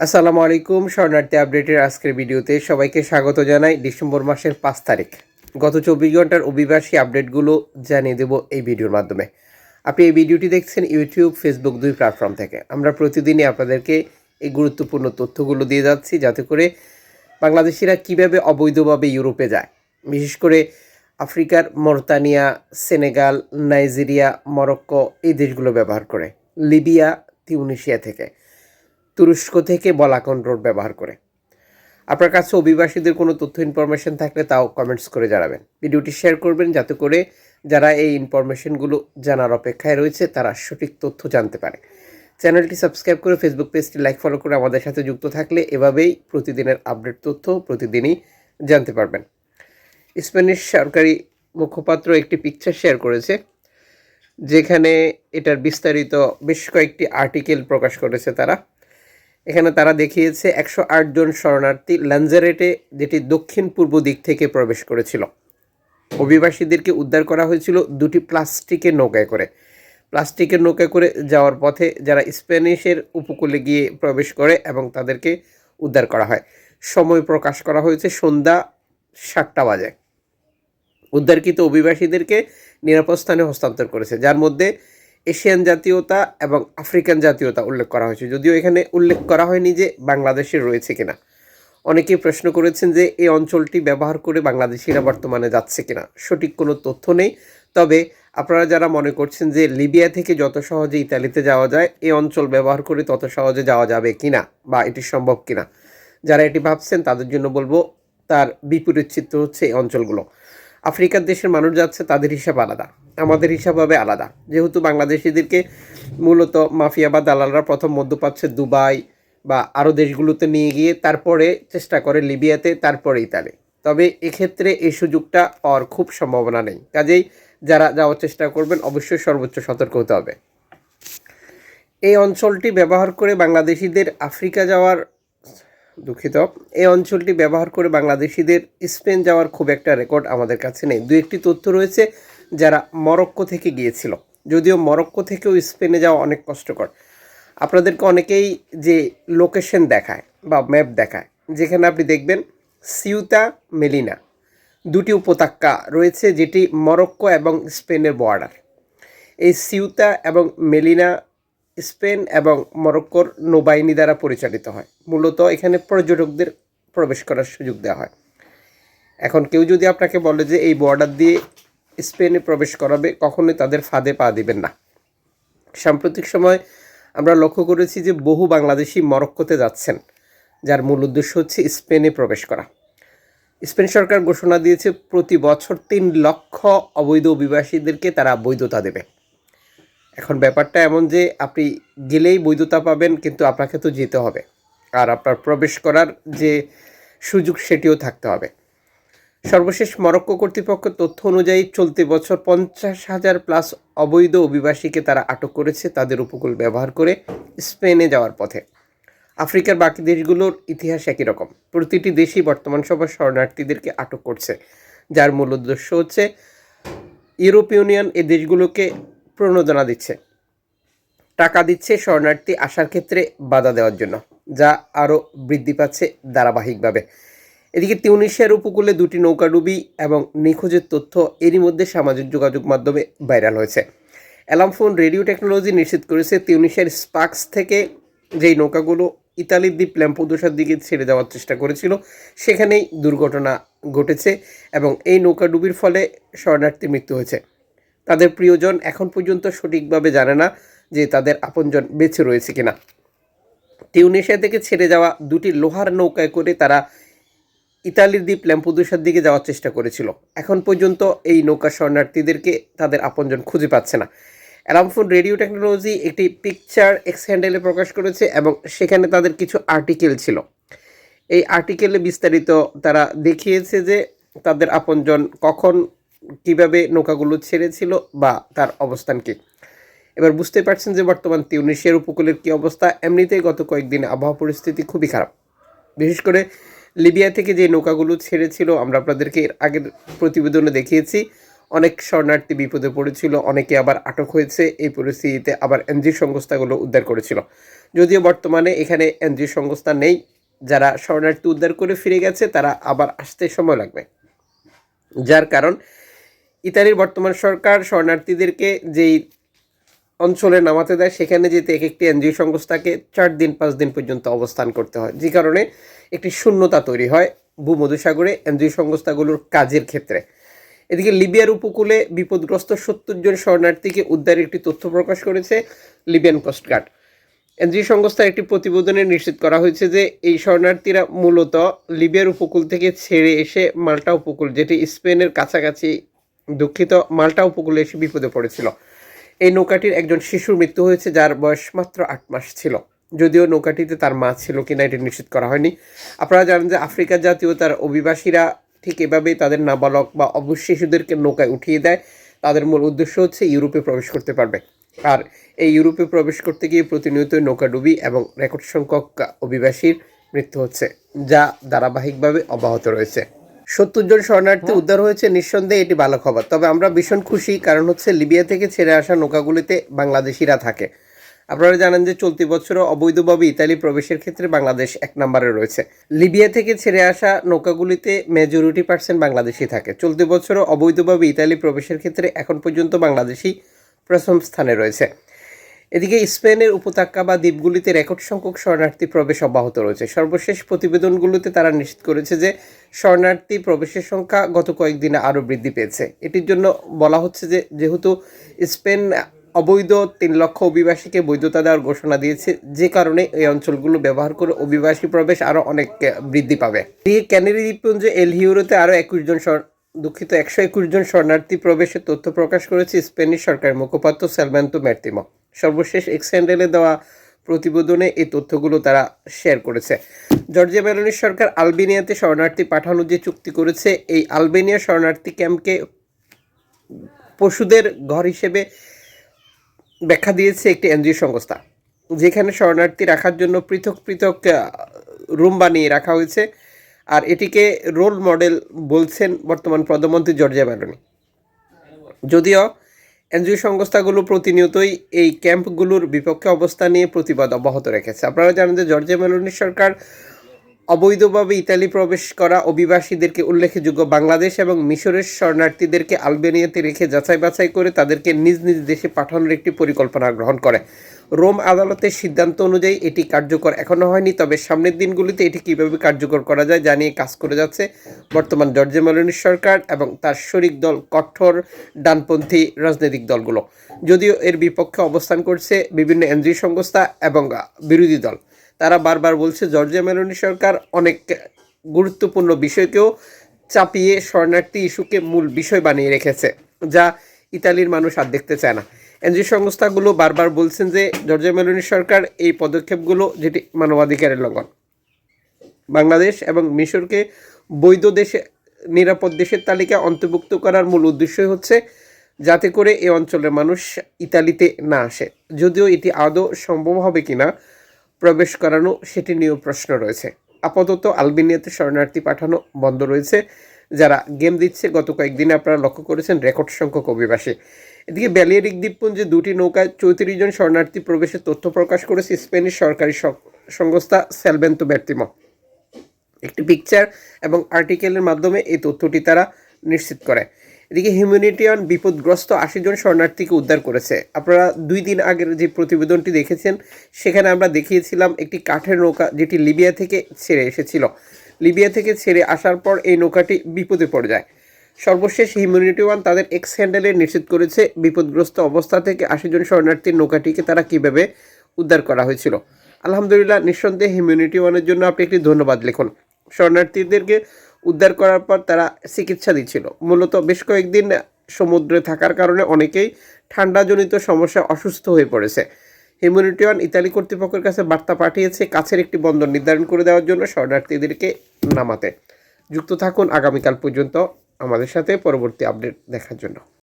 আসসালামু আলাইকুম, শরণার্থী আপডেটের আজকের ভিডিওতে সবাইকে স্বাগত জানাই ডিসেম্বর মাসের পাঁচ তারিখ। গত চব্বিশ ঘণ্টার অভিবাসী আপডেটগুলো জানিয়ে দেব এই ভিডিওর মাধ্যমে। আপনি এই ভিডিওটি দেখছেন ইউটিউব, ফেসবুক দুই প্ল্যাটফর্ম থেকে। আমরা প্রতিদিনই আপনাদেরকে এই গুরুত্বপূর্ণ তথ্যগুলো দিয়ে যাচ্ছি যাতে করে বাংলাদেশিরা কীভাবে অবৈধভাবে ইউরোপে যায়। বিশেষ করে আফ্রিকার মরতানিয়া, সেনেগাল, নাইজেরিয়া, মরক্কো এই দেশগুলো ব্যবহার করে। লিবিয়া, তিউনিশিয়া থেকে। তুরস্ক থেকে বলাকন রোড ব্যবহার করে। আপনার কাছে অভিবাসীদের কোনো তথ্য ইনফরমেশন থাকলে তাও কমেন্টস করে জানাবেন। ভিডিওটি শেয়ার করবেন যাতে করে যারা এই ইনফরমেশনগুলো জানার অপেক্ষায় রয়েছে তারা সঠিক তথ্য জানতে পারে। চ্যানেলটি সাবস্ক্রাইব করে ফেসবুক পেজটি লাইক ফলো করে আমাদের সাথে যুক্ত থাকলে এভাবেই প্রতিদিনের আপডেট তথ্য প্রতিদিনই জানতে পারবেন। স্প্যানিশ সরকারি মুখপাত্র একটি পিকচার শেয়ার করেছে, যেখানে এটার বিস্তারিত বেশ কয়েকটি আর্টিকেল প্রকাশ করেছে তারা। এখানে তারা দেখিয়েছে একশো আট জন শরণার্থী ল্যানজারেটে যেটি দক্ষিণ পূর্ব দিক থেকে প্রবেশ করেছিল। অভিবাসীদেরকে উদ্ধার করা হয়েছিল দুটি প্লাস্টিকের নৌকায় করে। প্লাস্টিকের নৌকায় করে যাওয়ার পথে যারা স্প্যানিশের উপকূলে গিয়ে প্রবেশ করে এবং তাদেরকে উদ্ধার করা হয়, সময় প্রকাশ করা হয়েছে সন্ধ্যা সাতটা বাজে। উদ্ধারকৃত অভিবাসীদেরকে নিরাপদ স্থানে হস্তান্তর করেছে, যার মধ্যে এশিয়ান জাতীয়তা এবং আফ্রিকান জাতীয়তা উল্লেখ করা হয়েছে। যদিও এখানে উল্লেখ করা হয়নি যে বাংলাদেশের রয়েছে কিনা। অনেকেই প্রশ্ন করেছেন যে এই অঞ্চলটি ব্যবহার করে বাংলাদেশিরা বর্তমানে যাচ্ছে কিনা। সঠিক কোনো তথ্য নেই। তবে আপনারা যারা মনে করছেন যে লিবিয়া থেকে যত সহজে ইতালিতে যাওয়া যায়, এই অঞ্চল ব্যবহার করে তত সহজে যাওয়া যাবে কিনা বা এটি সম্ভব কিনা, যারা এটি ভাবছেন তাদের জন্য বলব তার বিপরীত চিত্র হচ্ছে এই অঞ্চলগুলো। আফ্রিকার দেশের মানুষ যাচ্ছে, তাদের হিসাব আলাদা। আমাদের হিসাব হবে আলাদা। যেহেতু বাংলাদেশিদেরকে মূলত মাফিয়া বা দালালরা প্রথম মধ্য পাচ্ছে দুবাই বা আরও দেশগুলোতে নিয়ে গিয়ে তারপরে চেষ্টা করে লিবিয়াতে, তারপরে ইতালি। তবে এক্ষেত্রে এই সুযোগটা পাওয়ার খুব সম্ভাবনা নেই। কাজেই যারা যাওয়ার চেষ্টা করবেন, অবশ্যই সর্বোচ্চ সতর্ক হতে হবে। এই অঞ্চলটি ব্যবহার করে বাংলাদেশিদের আফ্রিকা যাওয়ার দুঃখিত, এই অঞ্চলটি ব্যবহার করে বাংলাদেশিদের স্পেন যাওয়ার খুব একটা রেকর্ড আমাদের কাছে নেই। দু একটি তথ্য রয়েছে যারা মরক্কো থেকে গিয়েছিল। যদিও মরক্কো থেকেও স্পেনে যাওয়া অনেক কষ্টকর। আপনাদেরকে অনেকেই যে লোকেশন দেখায় বা ম্যাপ দেখায়, যেখানে আপনি দেখবেন সিউতা মেলিনা দুটি উপত্যকা রয়েছে যেটি মরক্কো এবং স্পেনের বর্ডার। এই সিউতা এবং মেলিনা স্পেন এবং মরক্কোর নৌবাহিনী দ্বারা পরিচালিত হয়। মূলত এখানে পর্যটকদের প্রবেশ করার সুযোগ দেওয়া হয়। এখন কেউ যদি আপনাকে বলে যে এই বর্ডার দিয়ে স্পেনে প্রবেশ করাবে, কখনোই তাদের ফাঁদে পা দিবেন না। সাম্প্রতিক সময় আমরা লক্ষ্য করেছি যে বহু বাংলাদেশি মরক্কোতে যাচ্ছেন, যার মূল উদ্দেশ্য হচ্ছে স্পেনে প্রবেশ করা। স্পেন সরকার ঘোষণা দিয়েছে প্রতি বছর তিন লক্ষ অবৈধ অভিবাসীদেরকে তারা বৈধতা দেবে। এখন ব্যাপারটা এমন যে আপনি গেলেই বৈধতা পাবেন, কিন্তু আপনাকে তো যেতে হবে। আর আপনার প্রবেশ করার যে সুযোগ, সেটিও থাকতে হবে। সর্বশেষ মরক্কো কর্তৃপক্ষ তথ্য অনুযায়ী চলতি বছর পঞ্চাশ হাজার প্লাস অবৈধ অভিবাসীকে তারা আটক করেছে তাদের উপকূল ব্যবহার করে স্পেনে যাওয়ার পথে। আফ্রিকার বাকি দেশগুলোর ইতিহাস একই রকম। প্রতিটি দেশই বর্তমান সময় শরণার্থীদেরকে আটক করছে, যার মূল উদ্দেশ্য হচ্ছে ইউরোপ ইউনিয়ন এই দেশগুলোকে প্রণোদনা দিচ্ছে, টাকা দিচ্ছে শরণার্থী আসার ক্ষেত্রে বাধা দেওয়ার জন্য, যা আরও বৃদ্ধি পাচ্ছে ধারাবাহিকভাবে। এদিকে তিউনিশিয়ার উপকূলে দুটি নৌকাডুবি এবং নিখোঁজের তথ্য এরই মধ্যে সামাজিক যোগাযোগ মাধ্যমে ভাইরাল হয়েছে। অ্যালামফোন রেডিও টেকনোলজি নিশ্চিত করেছে তিউনিশিয়ার স্পার্কস থেকে যেই নৌকাগুলো ইতালির দ্বীপ ল্যাম্পোদোসার দিকে ছেড়ে যাওয়ার চেষ্টা করেছিল, সেখানেই দুর্ঘটনা ঘটেছে এবং এই নৌকাডুবির ফলে শরণার্থীর মৃত্যু হয়েছে। তাদের প্রিয়জন এখন পর্যন্ত সঠিকভাবে জানে না যে তাদের আপনজন বেঁচে রয়েছে কিনা। টিউনেশিয়া থেকে ছেড়ে যাওয়া দুটি লোহার নৌকায় করে তারা ইতালির দ্বীপ ল্যাম্পুদুসার দিকে যাওয়ার চেষ্টা করেছিল। এখন পর্যন্ত এই নৌকা শরণার্থীদেরকে তাদের আপনজন খুঁজে পাচ্ছে না। অ্যালামফোন রেডিও টেকনোলজি একটি পিকচার এক্স হ্যান্ডেলে প্রকাশ করেছে এবং সেখানে তাদের কিছু আর্টিকেল ছিল। এই আর্টিকেলে বিস্তারিত তারা দেখিয়েছে যে তাদের আপনজন কখন কীভাবে নৌকাগুলো ছেড়েছিল বা তার অবস্থান কী। এবার বুঝতে পারছেন যে বর্তমান তিউনিশিয়ার উপকূলের কী অবস্থা। এমনিতেই গত কয়েকদিন আবহাওয়া পরিস্থিতি খুবই খারাপ। বিশেষ করে লিবিয়া থেকে যে নৌকাগুলো ছেড়েছিল, আমরা আপনাদেরকে এর আগের প্রতিবেদনে দেখিয়েছি। অনেক শরণার্থী বিপদে পড়েছিল, অনেকে আবার আটক হয়েছে। এই পরিস্থিতিতে আবার এনজি সংস্থাগুলো উদ্ধার করেছিল। যদিও বর্তমানে এখানে এনজি সংস্থা নেই, যারা শরণার্থী উদ্ধার করে ফিরে গেছে, তারা আবার আসতে সময় লাগবে। যার কারণ, ইতালির বর্তমান সরকার শরণার্থীদেরকে যেই অঞ্চলে নামাতে দেয়, সেখানে যেতে এক একটি এনজিও সংস্থাকে চার দিন, পাঁচ দিন পর্যন্ত অবস্থান করতে হয়। যে কারণে একটি শূন্যতা তৈরি হয় ভূমধুসাগরে এনজিও সংস্থাগুলোর কাজের ক্ষেত্রে। এদিকে লিবিয়ার উপকূলে বিপদগ্রস্ত সত্তর জন শরণার্থীকে উদ্ধারের একটি তথ্য প্রকাশ করেছে লিবিয়ান কোস্টগার্ড এনজিও সংস্থার একটি প্রতিবেদনে নিশ্চিত করা হয়েছে যে, এই শরণার্থীরা মূলত লিবিয়ার উপকূল থেকে ছেড়ে এসে মাল্টা উপকূল, যেটি স্পেনের কাছাকাছি দুঃখিত, মাল্টা উপকূলে এসে বিপদে পড়েছিল। এই নৌকাটির একজন শিশুর মৃত্যু হয়েছে, যার বয়স মাত্র আট মাস ছিল। যদিও নৌকাটিতে তার মা ছিল কিনা এটি নিশ্চিত করা হয়নি। আপনারা জানেন যে আফ্রিকার জাতীয় তার অভিবাসীরা ঠিক এভাবেই তাদের নাবালক বা অবশ্য শিশুদেরকে নৌকায় উঠিয়ে দেয়। তাদের মূল উদ্দেশ্য হচ্ছে ইউরোপে প্রবেশ করতে পারবে। আর এই ইউরোপে প্রবেশ করতে গিয়ে প্রতিনিয়তই নৌকাডুবি এবং রেকর্ড সংখ্যক অভিবাসীর মৃত্যু হচ্ছে, যা ধারাবাহিকভাবে অব্যাহত রয়েছে। সত্তর জন শরণার্থী উদ্ধার হয়েছে নিঃসন্দেহে এটি ভালো খবর। তবে আমরা ভীষণ খুশি কারণ হচ্ছে লিবিয়া থেকে ছেড়ে আসা নৌকাগুলিতে বাংলাদেশিরা থাকে। আপনারা জানেন যে চলতি বছরও অবৈধভাবে ইতালি প্রবেশের ক্ষেত্রে বাংলাদেশ এক নম্বরে রয়েছে। লিবিয়া থেকে ছেড়ে আসা নৌকাগুলিতে মেজরিটি পার্সেন্ট বাংলাদেশি থাকে। চলতি বছরও অবৈধভাবে ইতালি প্রবেশের ক্ষেত্রে এখন পর্যন্ত বাংলাদেশি প্রথম স্থানে রয়েছে। এদিকে স্পেনের উপত্যকা বা দ্বীপগুলিতে রেকর্ড সংখ্যক শরণার্থী প্রবেশ অব্যাহত রয়েছে। সর্বশেষ প্রতিবেদনগুলোতে তারা নিশ্চিত করেছে যে শরণার্থী প্রবেশের সংখ্যা গত কয়েকদিনে আরও বৃদ্ধি পেয়েছে। এটির জন্য বলা হচ্ছে যে যেহেতু স্পেন অবৈধ তিন লক্ষ অভিবাসীকে বৈধতা দেওয়ার ঘোষণা দিয়েছে, যে কারণে এই অঞ্চলগুলো ব্যবহার করে অভিবাসী প্রবেশ আরও অনেক বৃদ্ধি পাবে। ক্যানারি দ্বীপপুঞ্জ এল হিউরোতে আরও একুশ জন দুঃখিত, একশো একুশ জন শরণার্থী প্রবেশের তথ্য প্রকাশ করেছে স্পেনিশ সরকারের মুখপাত্র সেলমান্তো ম্যার্তিমো সর্বশেষ এক্স হ্যান্ডেলে দেওয়া প্রতিবেদনে এই তথ্যগুলো তারা শেয়ার করেছে। জর্জিয়া মেলোনির সরকার আলবেনিয়াতে শরণার্থী পাঠানোর যে চুক্তি করেছে, এই আলবেনিয়া শরণার্থী ক্যাম্পকে পশুদের ঘর হিসেবে ব্যাখ্যা দিয়েছে একটি এনজিও সংস্থা। যেখানে শরণার্থী রাখার জন্য পৃথক পৃথক রুম বানিয়ে রাখা হয়েছে। আর এটিকে রোল মডেল বলছেন বর্তমান প্রধানমন্ত্রী জর্জিয়া মেলোনি যদিও এনজিও সংস্থাগুলো প্রতিনিয়তই এই ক্যাম্পগুলোর বিপক্ষে অবস্থা নিয়ে প্রতিবাদ অব্যাহত রেখেছে। আপনারা জানেন যে জর্জিয়া মেলোনি সরকার অবৈধভাবে ইতালি প্রবেশ করা অভিবাসীদেরকে উল্লেখযোগ্য বাংলাদেশ এবং মিশরের শরণার্থীদেরকে আলবেনিয়াতে রেখে যাচাই বাছাই করে তাদেরকে নিজ নিজ দেশে পাঠানোর একটি পরিকল্পনা গ্রহণ করে। রোম আদালতের সিদ্ধান্ত অনুযায়ী এটি কার্যকর এখনও হয়নি, তবে সামনের দিনগুলিতে এটি কীভাবে কার্যকর করা যায় জানিয়ে কাজ করে যাচ্ছে বর্তমান জর্জে মেলোনির সরকার এবং তার শরিক দল কঠোর ডানপন্থী রাজনৈতিক দলগুলো। যদিও এর বিপক্ষে অবস্থান করছে বিভিন্ন এনজিও সংস্থা এবং বিরোধী দল। তারা বারবার বলছে জর্জে মেলোনি সরকার অনেক গুরুত্বপূর্ণ বিষয়কেও চাপিয়ে শরণার্থী ইস্যুকে মূল বিষয় বানিয়ে রেখেছে, যা ইতালির মানুষ আর দেখতে চায় না। এনজিও সংস্থাগুলো বারবার বলছেন যে জর্জিয়া মেলোনি সরকার এই পদক্ষেপগুলো যেটি মানবাধিকারের লঙ্ঘন। বাংলাদেশ এবং মিশরকে বৈধ দেশে, নিরাপদ দেশের তালিকা অন্তর্ভুক্ত করার মূল উদ্দেশ্যই হচ্ছে যাতে করে এই অঞ্চলের মানুষ ইতালিতে না আসে। যদিও এটি আদৌ সম্ভব হবে কিনা প্রবেশ করানো সেটি নিয়েও প্রশ্ন রয়েছে। আপাতত আলবেনিয়াতে শরণার্থী পাঠানো বন্ধ রয়েছে, যারা গেম দিচ্ছে। গত কয়েকদিনে আপনারা লক্ষ্য করেছেন রেকর্ড সংখ্যক অভিবাসী। এদিকে ব্যালিয়ারিক দ্বীপপুঞ্জে দুটি নৌকায় চৌত্রিশ জন শরণার্থী প্রবেশের তথ্য প্রকাশ করেছে স্পেনিশ সরকারি সংস্থা সেলবেন্তো ব্যর্তিমো একটি পিকচার এবং আর্টিকেলের মাধ্যমে এই তথ্যটি তারা নিশ্চিত করে। এদিকে হিউম্যানিটিয়ান বিপদগ্রস্ত আশি জন শরণার্থীকে উদ্ধার করেছে। আপনারা দুই দিন আগের যে প্রতিবেদনটি দেখেছেন, সেখানে আমরা দেখিয়েছিলাম একটি কাঠের নৌকা যেটি লিবিয়া থেকে ছেড়ে এসেছিল। লিবিয়া থেকে ছেড়ে আসার পর এই নৌকাটি বিপদে পড়ে যায়। সর্বশেষ হিউম্যানিটি ওয়ান তাদের এক্স হ্যান্ডেলে নিশ্চিত করেছে। বিপদগ্রস্ত অবস্থা থেকে আশি জন শরণার্থীর নৌকাটিকে তারা কীভাবে উদ্ধার করা হয়েছিল? আলহামদুলিল্লাহ, নিঃসন্দেহে হিউম্যানিটি ওয়ানের জন্য আপনি একটি ধন্যবাদ লিখুন। শরণার্থীদেরকে উদ্ধার করার পর তারা চিকিৎসা দিচ্ছিল। মূলত বেশ কয়েকদিন সমুদ্রে থাকার কারণে অনেকেই ঠান্ডাজনিত সমস্যা অসুস্থ হয়ে পড়েছে। হিউম্যানিটি ওয়ান ইতালি কর্তৃপক্ষের কাছে বার্তা পাঠিয়েছে কাছের একটি বন্দর নির্ধারণ করে দেওয়ার জন্য শরণার্থীদেরকে নামাতে। যুক্ত থাকুন আগামীকাল পর্যন্ত। আমাদের সাথে পরবর্তী আপডেট দেখার জন্য।